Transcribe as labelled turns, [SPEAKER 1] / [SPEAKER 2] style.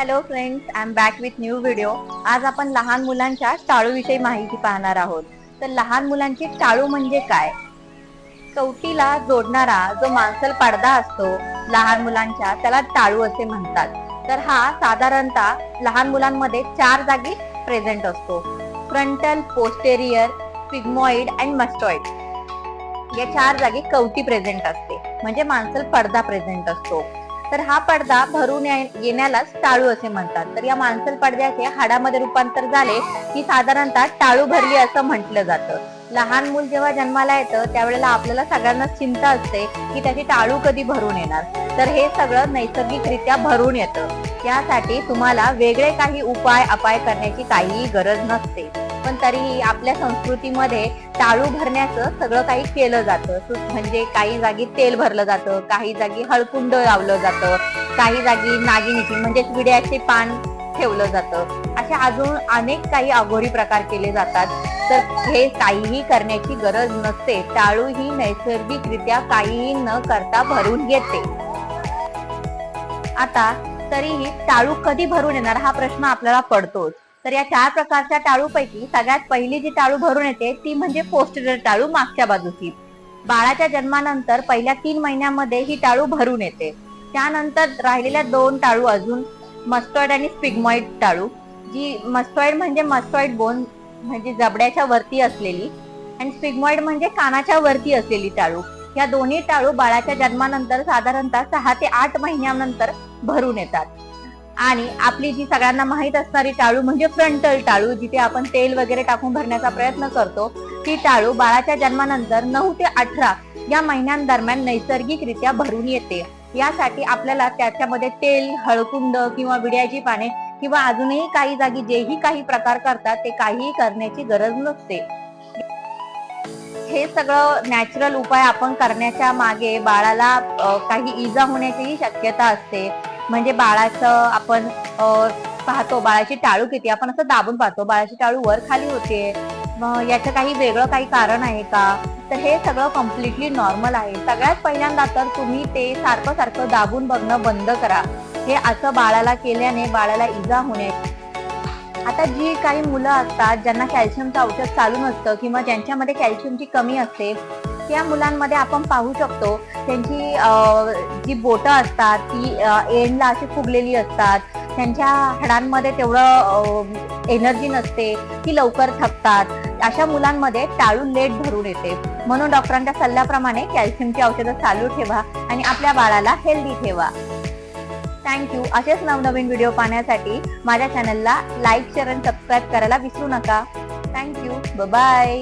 [SPEAKER 1] Hello friends I am back with new video आज आपण लहान मुलांच्या टाळूविषयी माहिती पाहणार आहोत. तर लहान मुलांची टाळू म्हणजे काय? कवटीला जोडणारा जो मांसल पडदा असतो लहान मुलांच्या त्याला टाळू असे म्हणतात. तर हा साधारणतः लहान मुलांमध्ये चार जागी प्रेझेंट असतो. Frontal posterior sphenoid and mastoid या चार जागी कवटी प्रेझेंट असते. म्हणजे मांसल पडदा प्रेझेंट असतो. तर हा पडदा भरून येण्यालाच टाळू असे म्हणतात. तर या मांसल पडद्याचे हाडामध्ये रूपांतर झाले की साधारणतः टाळू भरली असं म्हटलं जातं. लहान मूल जेव्हा जन्माला येतं त्यावेळेला आपल्याला सगळ्यांना चिंता असते की त्याची टाळू कधी भरून येणार. तर हे सगळं नैसर्गिकरित्या भरून येतं. यासाठी तुम्हाला वेगळे काही उपाय अपाय करण्याची काहीही गरज नसते. पण तरीही आपल्या संस्कृतीमध्ये टाळू भरण्याचं सगळं काही केलं जातं. म्हणजे काही जागी तेल भरलं जातं काही जागी हळकुंड लावलं जातं काही जागी नागिनीची म्हणजेच विड्याचे पान ठेवलं जातं. असे अजून अनेक काही अघोरी प्रकार केले जातात. तर हे काहीही करण्याची गरज नसते. टाळू ही नैसर्गिकरित्या काहीही न करता भरून येते. आता तरीही टाळू कधी भरून येणार हा प्रश्न आपल्याला पडतोच. तर या चार प्रकारच्या टाळूपैकी सगळ्यात पहिली जी टाळू भरून येते ती म्हणजे पोस्टर टाळू मागच्या बाजूची. बाळाच्या जन्मानंतर पहिल्या तीन महिन्यामध्ये ही टाळू भरून येते. त्यानंतर राहिलेल्या दोन टाळू अजून मस्टॉइड आणि स्पिग्मॉइड टाळू जी मस्टॉइड म्हणजे मस्टॉइड बोन म्हणजे जबड्याच्या वरती असलेली आणि स्पिग्मॉइड म्हणजे कानाच्या वरती असलेली टाळू. या दोन्ही टाळू बाळाच्या जन्मानंतर साधारणतः सहा ते आठ महिन्यानंतर भरून येतात. आणि आपली जी सगळ्यांना माहीत असणारी टाळू म्हणजे फ्रंटल टाळू जिथे आपण तेल वगैरे टाकून भरण्याचा प्रयत्न करतो ती टाळू बाळाच्या जन्मानंतर नऊ ते अठरा या महिन्यांदरम्यान नैसर्गिकरित्या भरून येते. यासाठी आपल्याला त्याच्यामध्ये तेल हळकुंड किंवा विड्याची पाने किंवा अजूनही काही जागी जेही काही प्रकार करतात ते काहीही करण्याची गरज नसते. हे सगळं नॅचरल उपाय आपण करण्याच्या मागे बाळाला काही इजा होण्याचीही शक्यता असते. म्हणजे बाळाचं आपण पाहतो बाळाची टाळू किती आपण असं दाबून पाहतो बाळाची टाळू वर खाली होते. मग याचं काही वेगळं काही कारण आहे का? तर हे सगळं कम्प्लिटली नॉर्मल आहे. सगळ्यात पहिल्यांदा तर तुम्ही ते सारखं सारखं दाबून बघणं बंद करा. हे असं बाळाला केल्याने बाळाला इजा होणे. आता जी काही मुलं असतात ज्यांना कॅल्शियमचं औषध चालू नसतं किंवा ज्यांच्यामध्ये कॅल्शियमची कमी असते त्या मुलांमध्ये आपण पाहू शकतो त्यांची जी बोटं असतात ती एंडला अशी फुगलेली असतात. त्यांच्या हाडांमध्ये तेवढं एनर्जी नसते ती लवकर थकतात. अशा मुलांमध्ये टाळू लेट भरून येते. म्हणून डॉक्टरांच्या सल्ल्याप्रमाणे कॅल्शियमची औषधं चालू ठेवा आणि आपल्या बाळाला हेल्दी ठेवा. थँक्यू असेच नवनवीन व्हिडिओ पाहण्यासाठी माझ्या चॅनलला लाईक शेअर आणि सबस्क्राईब करायला विसरू नका. Thank you bye